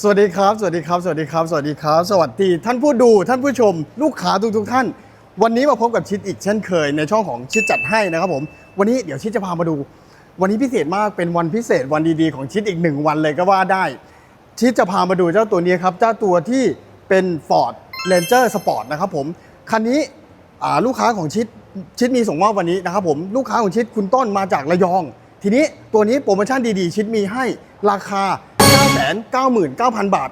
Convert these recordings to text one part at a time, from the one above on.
สวัสดีครับ สวัสดีครับ สวัสดีครับ สวัสดีครับ สวัสดีท่านผู้ดูท่านผู้ชม ลูกค้าทุกทุกท่าน วันนี้มาพบกับชิดอีกเช่นเคยในช่องของชิดจัดให้นะครับผม วันนี้เดี๋ยวชิดจะพามาดู วันนี้พิเศษมากเป็นวันพิเศษวันดีๆของชิดอีกหนึ่งวันเลยก็ว่าได้ ชิดจะพามาดูเจ้าตัวนี้ครับเจ้าตัวที่เป็น Ford Ranger Sport นะครับผมคันนี้ลูกค้าของชิดชิดมีส่งมอบวันนี้นะครับผมลูกค้าของชิดคุณต้นมาจากระยอง ทีนี้ตัวนี้โปรโมชั่นดีๆ ชิดมีให้ราคา 999,000 บาท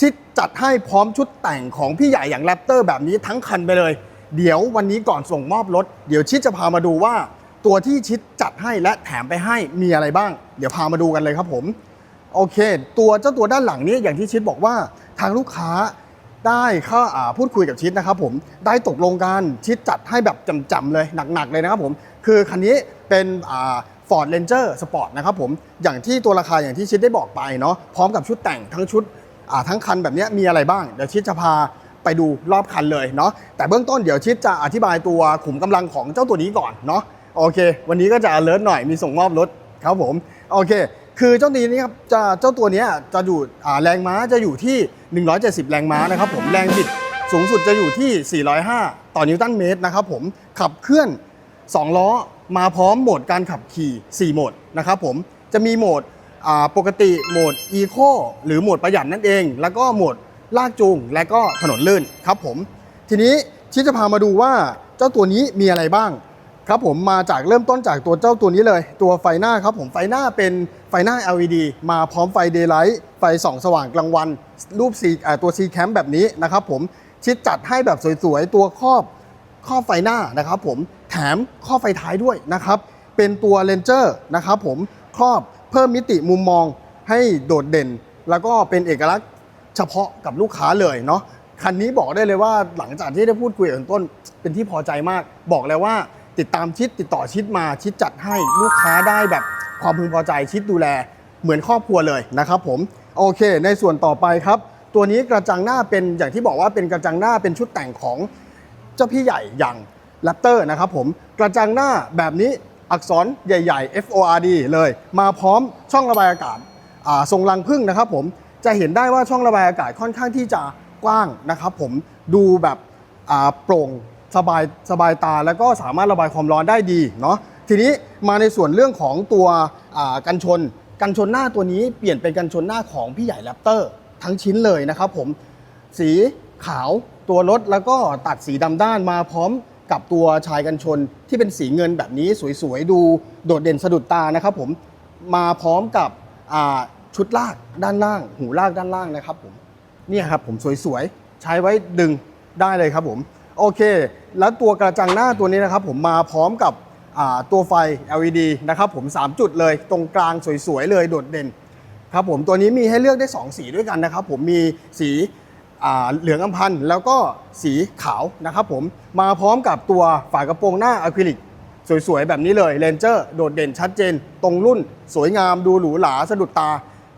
ชิดจัดให้พร้อมชุดแต่งของพี่ใหญ่อย่างแรปเตอร์แบบนี้ทั้งคันไปเลย เดี๋ยววันนี้ก่อนส่งมอบรถ เดี๋ยวชิดจะพามาดูว่า ตัวที่ชิดจัดให้และแถมไปให้มีอะไรบ้าง เดี๋ยวพามาดูกันเลยครับผมโอเค ตัวเจ้าตัวด้านหลังนี้อย่างที่ชิดบอกว่าทางลูกค้าได้เข้าอ่าพูดคุยกับชิดนะครับผมได้ตกลงกันชิดจัดให้แบบจำๆเลยหนักๆเลยนะครับผมคือคันนี้เป็นอ่า Ford Ranger Sport นะครับผมอย่างที่ตัวราคาอย่างที่ชิดได้บอกไปเนาะพร้อมกับชุดแต่งทั้งชุดทั้งคันแบบนี้มีอะไรบ้าง เดี๋ยวชิดจะพาไปดูรอบคันเลยเนาะแต่เบื้องต้นเดี๋ยวชิดจะอธิบายตัวขุมกำลังของเจ้าตัวนี้ก่อนเนาะโอเค วันนี้ก็จะ alert หน่อยมีส่งมอบรถครับผมโอเค คือเจ้าตัวนี้ครับจะเจ้าตัวนี้จะอยู่แรงม้าจะอยู่ที่ 170 แรงม้านะครับผมแรงบิดสูงสุดจะอยู่ที่ 405 ต่อนิวตันเมตรนะครับผมขับเคลื่อน 2 ล้อ มาพร้อมโหมดการขับขี่ 4 โหมดนะครับผมจะมีโหมดปกติโหมด Eco หรือโหมดประหยัดนั่นเอง แล้วก็โหมดลากจูงและก็ถนนลื่นครับผม ทีนี้ชิดจะพามาดูว่าเจ้าตัวนี้มีอะไรบ้างครับผมมาจากเริ่มต้นจากตัวเจ้าตัวนี้เลย ตัวไฟหน้าครับผมไฟหน้าเป็นไฟหน้า LED มาพร้อมไฟ Daylight ไฟส่องสว่างกลางวัน รูป C อ่าตัว C Cam แบบนี้นะครับผมชิดจัดให้แบบสวยๆ ตัวครอบ ครอบไฟหน้านะครับผมแถมครอบไฟท้ายด้วยนะครับ เป็นตัวเลนเจอร์นะครับผมครอบเพิ่มมิติมุมมองให้โดดเด่น แล้วก็เป็นเอกลักษณ์เฉพาะกับลูกค้าเลยเนาะคันนี้บอกได้เลยว่าหลังจากที่ได้พูดคุยกับต้น เป็นที่พอใจมาก บอกเลยว่าติดตามชิดติดต่อชิดมาชิดจัดให้ลูกค้าได้แบบความพึงพอใจชิดดูแลเหมือนครอบครัวเลยนะครับผมโอเค ในส่วนต่อไปครับ ตัวนี้กระจังหน้าเป็นอย่างที่บอกว่าเป็นกระจังหน้าเป็นชุดแต่งของ เจ้าพี่ใหญ่อย่างแรปเตอร์นะครับผมกระจังหน้าแบบนี้อักษรใหญ่ ๆ F O R D เลย มาพร้อมช่องระบายอากาศทรงรังพึ่งนะครับผมจะเห็นได้ว่าช่องระบายอากาศค่อนข้างที่จะกว้างนะครับผมดูแบบโปร่งสบายสบายตาแล้วก็สามารถระบายความร้อนได้ดีเนาะทีนี้มาในส่วนเรื่องของตัวกันชน กันชนหน้าตัวนี้เปลี่ยนเป็นกันชนหน้าของพี่ใหญ่แรปเตอร์ทั้งชิ้นเลยนะครับผมสีขาว ตัวรถแล้วก็ตัดสีดำด้านมาพร้อมกับตัวชายกันชนที่เป็นสีเงินแบบนี้สวยๆ ดูโดดเด่นสะดุดตานะครับผมมาพร้อมกับชุดลากด้านล่าง หูลากด้านล่างนะครับผมเนี่ยครับผมสวยๆ ใช้ไว้ดึงได้เลยครับผมโอเค แล้วตัวกระจังหน้าตัวนี้นะครับผมมาพร้อมกับตัวไฟ LED นะครับผม 3 จุดเลยตรงกลางสวยๆ เลยโดดเด่นครับผมตัวนี้มีให้เลือกได้ 2 สีด้วยกันนะครับผมมีสี เหลืองอำพันธ์แล้วก็สีขาวนะครับผมมาพร้อมกับตัวฝากระโปรงหน้าอะคริลิกสวยๆ แบบนี้เลยเลนเจอร์โดดเด่นชัดเจน ตรงรุ่น สวยงามดูหรูหราสะดุดตา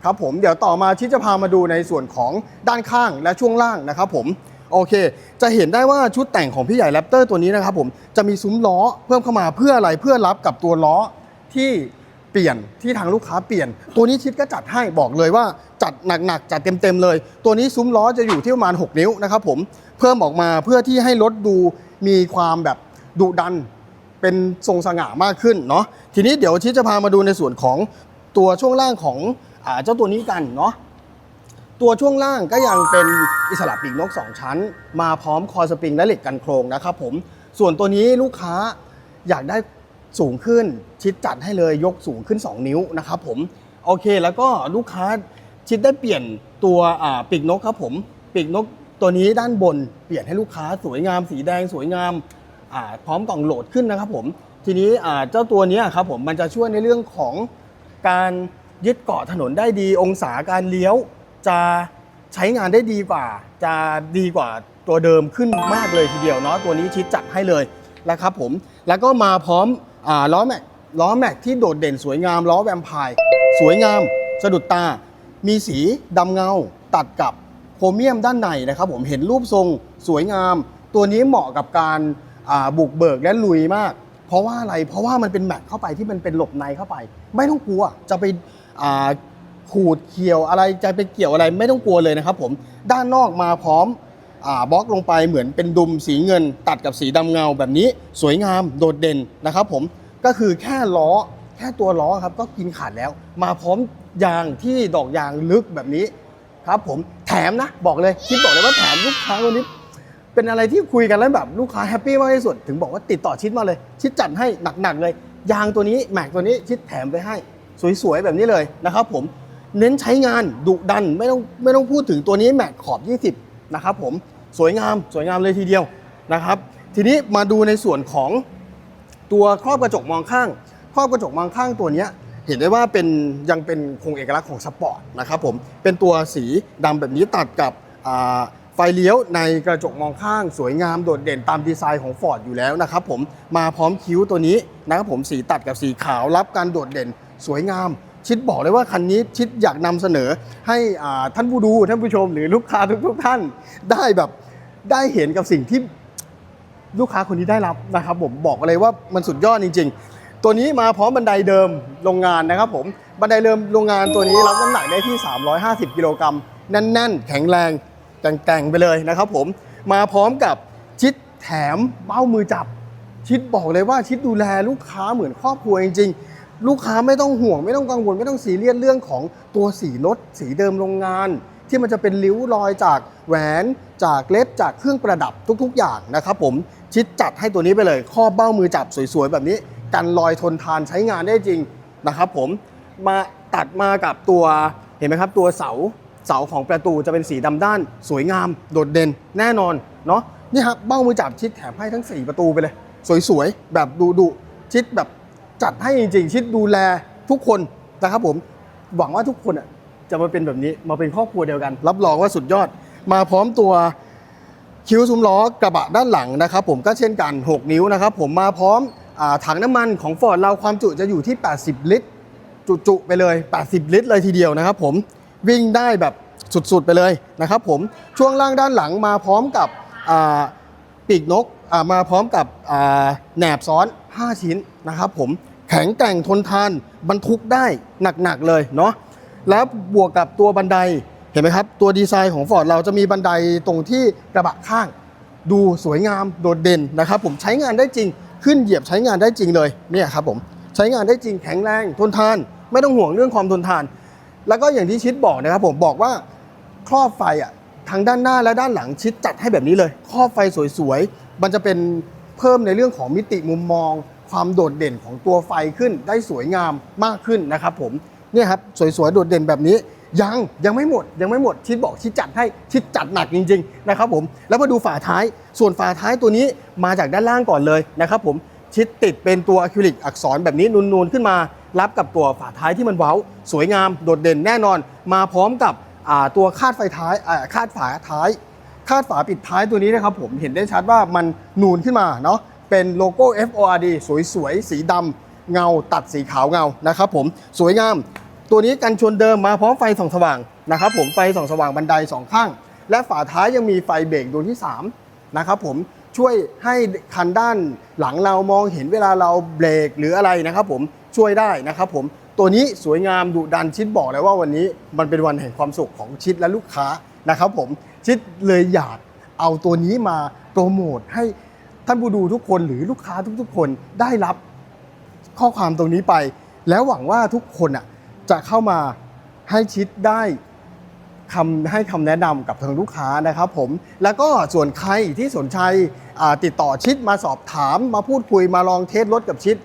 ครับผมเดี๋ยวต่อมาชิดจะพามาดูในส่วนของด้านข้างและช่วงล่างนะครับผมโอเค จะเห็นได้ว่าชุดแต่งของพี่ใหญ่แรปเตอร์ตัวนี้นะครับผมจะมีซุ้มล้อเพิ่มเข้ามาเพื่ออะไรเพื่อรับกับตัวล้อที่ เปลี่ยนที่ทางลูกค้าเปลี่ยน ตัวนี้ชิดก็จัดให้บอกเลยว่าจัดหนักๆจัดเต็มๆเลย ตัวนี้ซุ้มล้อจะอยู่ที่ประมาณ 6 นิ้วนะครับผมเพิ่มออกมาเพื่อที่ให้รถดูมีความแบบดุดันเป็นทรงสง่ามากขึ้นเนาะทีนี้เดี๋ยวชิดจะพามาดูในส่วนของตัวช่วงล่างของอเจ้าตัวนี้กันเนาะตัวช่วงล่างก็ยังเป็นอิสระปีกนก 2 ชั้น มาพร้อมคอสปริงและเหล็กกันโครงนะครับผมส่วนตัวนี้ลูกค้าอยากได้ สูงขึ้นชิดจัดให้เลยยกสูงขึ้น 2 นิ้วนะครับผมโอเคแล้วก็ลูกค้าชิดได้เปลี่ยนตัวปีกนกครับผมปีกนกตัวนี้ด้านบนเปลี่ยนให้ลูกค้าสวยงาม สีแดงสวยงามาพร้อมกล่องโหลดขึ้นนะครับผมทีนี้เจ้าตัวนี้ครับผมมันจะช่วยในเรื่องของการยึดเกาะถนนได้ดี องศาการเลี้ยวจะใช้งานได้ดีกว่า จะดีกว่าตัวเดิมขึ้นมากเลยทีเดียวเนาะตัวนี้ชิดจัดให้เลยนะครับผมแล้วก็มาพร้อม ล้อแม็กล้อแม็กที่โดดเด่นสวยงามล้อแวมไพร์สวยงามสะดุดตา มีสีดำเงาตัดกับโครเมียมด้านในนะครับผมเห็นรูปทรงสวยงาม ตัวนี้เหมาะกับการาบุกเบิกและลุยมาก เพราะว่าอะไรเพราะว่ามันเป็นแม็กเข้าไปที่มันเป็นหลบในเข้าไป ไม่ต้องกลัวจะไปขูดเขี่ยวอะไรจะไปเกี่ยวอะไรไม่ต้องกลัวเลยนะครับผมด้านนอกมาพร้อม บล็อกลงไปเหมือนเป็นดุมสีเงิน ตัดกับสีดำเงาแบบนี้สวยงามโดดเด่นนะครับผมก็คือแค่ล้อแค่ตัวล้อครับก็กินขาดแล้ว มาพร้อมยางที่ดอกยางลึกแบบนี้ครับผมแถมนะบอกเลยคิดบอกเลยว่าแถมลูกค้าวันนี้เป็นอะไรที่คุยกันแล้วแบบลูกค้าแฮปปี้มากที่สุดถึงบอกว่าติดต่อชิดมาเลย ชิดจัดให้หนักๆเลย ยางตัวนี้แม็กตัวนี้ชิดแถมไปให้สวยๆแบบนี้เลยนะครับผมเน้นใช้งานดุดันไม่ต้องไม่ต้องพูดถึงตัวนี้แม็กขอบ 20 นะครับผมสวยงามสวยงามเลยทีเดียวนะครับ ทีนี้มาดูในส่วนของตัวครอบกระจกมองข้าง ครอบกระจกมองข้างตัวนี้เห็นได้ว่าเป็นยังเป็นคงเอกลักษณ์ของสปอร์ตนะครับผมเป็นตัวสีดำแบบนี้ตัดกับไฟเลี้ยวในกระจกมองข้าง สวยงามโดดเด่นตามดีไซน์ของ Ford อยู่แล้วนะครับผมมาพร้อมคิ้วตัวนี้นะครับผมสีตัดกับสีขาวรับการโดดเด่น สวยงาม ชิดบอกเลยว่าคันนี้ชิดอยากนำเสนอให้ท่านผู้ดูท่านผู้ชมหรือลูกค้าทุกๆท่านได้แบบได้เห็นกับสิ่งที่ลูกค้าคนนี้ได้รับนะครับผมบอกเลยว่ามันสุดยอดจริง ๆ ตัวนี้มาพร้อมบันไดเดิมโรงงานนะครับผมบันไดเดิมโรงงานตัวนี้รับน้ำหนักได้ที่ 350 กิโลกรัมแน่นๆ แข็งแรงแกร่งๆไปเลยนะครับผมมาพร้อมกับชิดแถมเบ้ามือจับ ชิดบอกเลยว่าชิดดูแลลูกค้าเหมือนครอบครัวจริงๆ ลูกค้าไม่ต้องห่วง ไม่ต้องกังวลไม่ต้องซีเรียสเรื่องของตัวสีรถสีเดิมโรงงาน ที่มันจะเป็นริ้วรอยจากแหวนจากเล็บจากเครื่องประดับทุก ๆ อย่างนะครับผมชิดจัดให้ตัวนี้ไปเลยครอบเบ้ามือจับสวยๆ แบบนี้ กันรอยทนทานใช้งานได้จริงนะครับผมมาตัดมากับตัวเห็นไหมครับ ตัวเสาเสาของประตูจะเป็นสีดำด้านสวยงาม โดดเด่นแน่นอนเนาะนี่ครับเบ้ามือจับชิดแถมให้ทั้ง 4 ประตูไปเลย สวยๆ แบบดูดุชิดแบบ จัดให้จริงๆ ชิดดูแลทุกคนนะครับผมหวังว่าทุกคนจะมาเป็นแบบนี้มาเป็นครอบครัวเดียวกัน รับรองว่าสุดยอด มาพร้อมตัวคิ้วซุ้มล้อกระบะด้านหลังนะครับผมก็เช่นกัน 6 นิ้วนะครับผมมาพร้อมอถังน้ำมันของ Ford เราความจุจะอยู่ที่ 80 ลิตร จุๆไปเลย 80 ลิตรเลยทีเดียวนะครับผมวิ่งได้แบบสุดๆไปเลยนะครับผมช่วงล่างด้านหลังมาพร้อมกับปีกนก มาพร้อมกับแหนบซ้อน 5 ชิ้นนะครับผมแข็งแกร่งทนทานบรรทุกได้หนักๆเลยเนาะแล้วบวกกับตัวบันไดเห็นไหมครับตัวดีไซน์ของ Ford เราจะมีบันไดตรงที่กระบะข้าง ดูสวยงามโดดเด่นนะครับผมใช้งานได้จริงขึ้นเหยียบใช้งานได้จริงเลยเนี่ยครับผมใช้งานได้จริงแข็งแรงทนทาน ไม่ต้องห่วงเรื่องความทนทาน แล้วก็อย่างที่ชิดบอกนะครับผมบอกว่าครอบไฟอะทางด้านหน้าและด้านหลังชิดจัดให้แบบนี้เลย ครอบไฟสวยๆ มันจะเป็นเพิ่มในเรื่องของมิติมุมมอง ความโดดเด่นของตัวไฟขึ้นได้สวยงามมากขึ้นนะครับผมเนี่ยครับสวยๆโดดเด่นแบบนี้ยังยังไม่หมดยังไม่หมดชิดบอกชิดจัดให้ชิดจัดหนักจริงๆนะครับผมแล้วมาดูฝาท้ายส่วนฝาท้ายตัวนี้มาจากด้านล่างก่อนเลยนะครับผมชิดติดเป็นตัวอะคริลิกอักษรแบบนี้นูนๆขึ้นมา รับกับตัวฝาท้ายที่มันเว้า สวยงามโดดเด่นแน่นอน มาพร้อมกับตัวคาดไฟท้ายคาดฝาท้าย คาดฝาปิดท้ายตัวนี้นะครับผมเห็นได้ชัดว่ามันนูนขึ้นมาเนาะเป็นโลโก้ FORD สวยๆ สีดำเงาตัดสีขาวเงานะครับผมสวยงาม ตัวนี้กันชนเดิมมาพร้อมไฟส่องสว่างนะครับผมไฟส่องสว่างบันไดสองข้าง และฝาท้ายยังมีไฟเบรกดวงที่3นะครับผมช่วยให้คันด้านหลังเรามองเห็นเวลาเราเบรกหรืออะไรนะครับผมช่วยได้นะครับผมตัวนี้สวยงามดุดันชิดบอกเลยว่าวันนี้มันเป็นวันแห่งความสุขของชิดและลูกค้านะครับผม ชิดเลยอยากเอาตัวนี้มาโปรโมทให้ท่านผู้ดูทุกคนหรือลูกค้าทุกๆ คนได้รับข้อความตรงนี้ไป แล้วหวังว่าทุกคนอะจะเข้ามาให้ชิดได้คำให้คำแนะนำกับทางลูกค้านะครับผมแล้วก็ส่วนใครที่สนใจติดต่อชิดมาสอบถามมาพูดคุยมาลองเทสรถกับชิด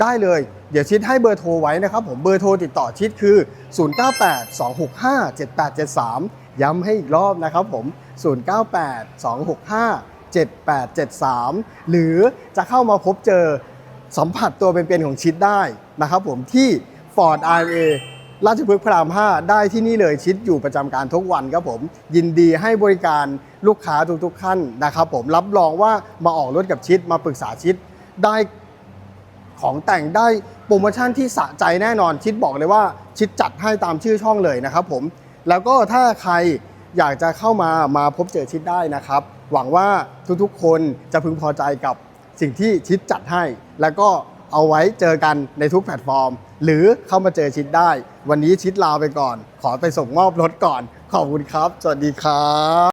ได้เลย เดี๋ยวชิดให้เบอร์โทรไว้นะครับผมเบอร์โทรติดต่อชิดคือ 0982657873 ย้ำให้อีกรอบนะครับผม 0982657873 หรือจะเข้ามาพบเจอสัมผัสตัวเป็นๆของชิดได้นะครับผมที่ Ford RA ราชพฤกษ์พระราม 5 ได้ที่นี่เลยชิดอยู่ประจำการทุกวันครับผม ยินดีให้บริการลูกค้าทุกๆท่านนะครับผมรับรองว่ามาออกรถกับชิดมาปรึกษาชิดได้ของแต่งได้โปรโมชั่นที่สะใจแน่นอนชิดบอกเลยว่าชิดจัดให้ตามชื่อช่องเลยนะครับผม แล้วก็ถ้าใครอยากจะเข้ามามาพบเจอชิดได้นะครับ หวังว่าทุกๆคนจะพึงพอใจกับสิ่งที่ชิดจัดให้ แล้วก็เอาไว้เจอกันในทุกแพลตฟอร์ม หรือเข้ามาเจอชิดได้ วันนี้ชิดลาไปก่อน ขอไปส่งมอบรถก่อน ขอบคุณครับ สวัสดีครับ